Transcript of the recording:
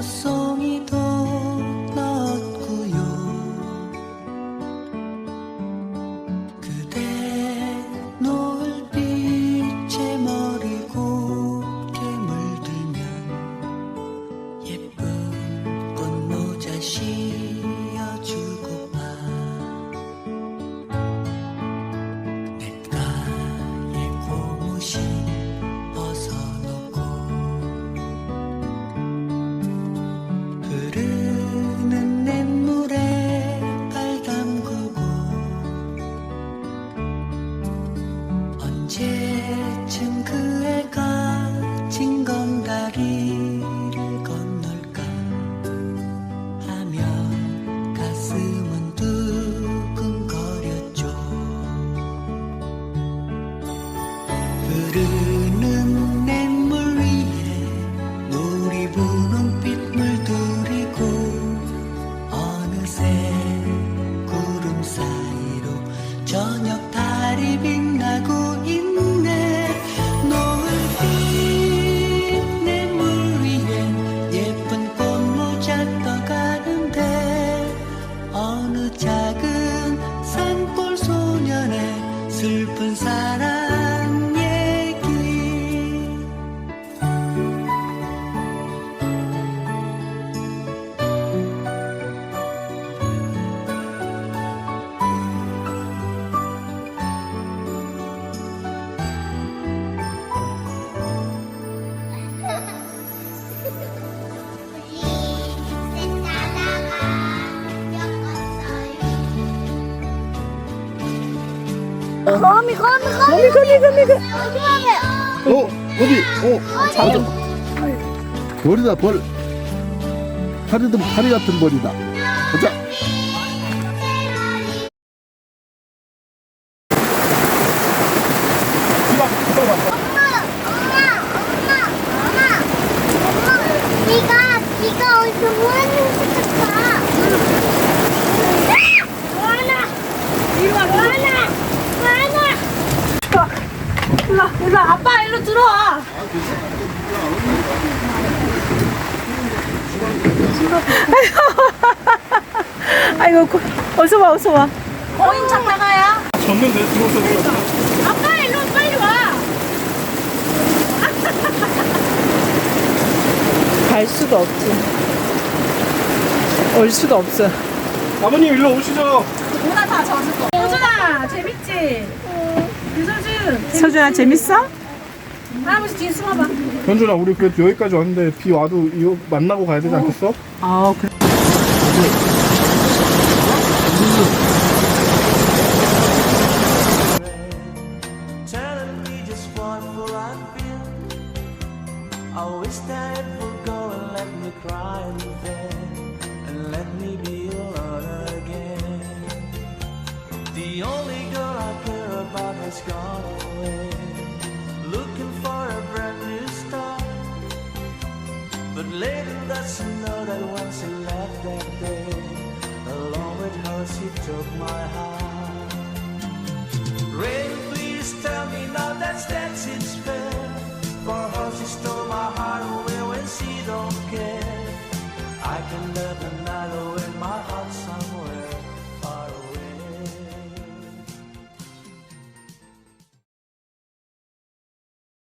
예쁜 꽃송이도 흐르는 냇물 위에 놀이 부는 빛 물들이고 어느새 구름 사이로 저녁 달이 빛나고 있네. 노을빛 냇물 위에 예쁜 꽃모자 떠가는데 어느 작은 산골 소년의 슬픈 사랑 거미 거미 거미 거미 거미 거미 어 어디? 어 잠좀. 벌이다 벌. 파리 든 파리 같은 벌이다. 보자 네가 네가 어디서 뭐 하는 것 같아 뭐하나 이리 와 뭐하나 뭐하나 일로 일로 아빠 일로 들어와. 아이고 고- 어서 와 어서 와. 거인 찾다가야. 졌는데 들어서 아빠 일로 빨리 와. 갈 수가 없지. 올 수가 없어. 아버님 일로 오시죠. 누나 다 젖을 거. 서준아 재밌지? 유서준. 서준아 재밌어? 할아버지 뒤에 숨어봐. 현준아 우리 그래도 여기까지 왔는데 비 와도 이거 만나고 가야 되지 않겠어? 아 그래. telling me just what for I feel. I wish that it would go and let me cry in bed and let me be alone again. The only girl I care about has gone away, looking for a brand new start. But later doesn't know that once he left that day, along with her she took my heart. Rain,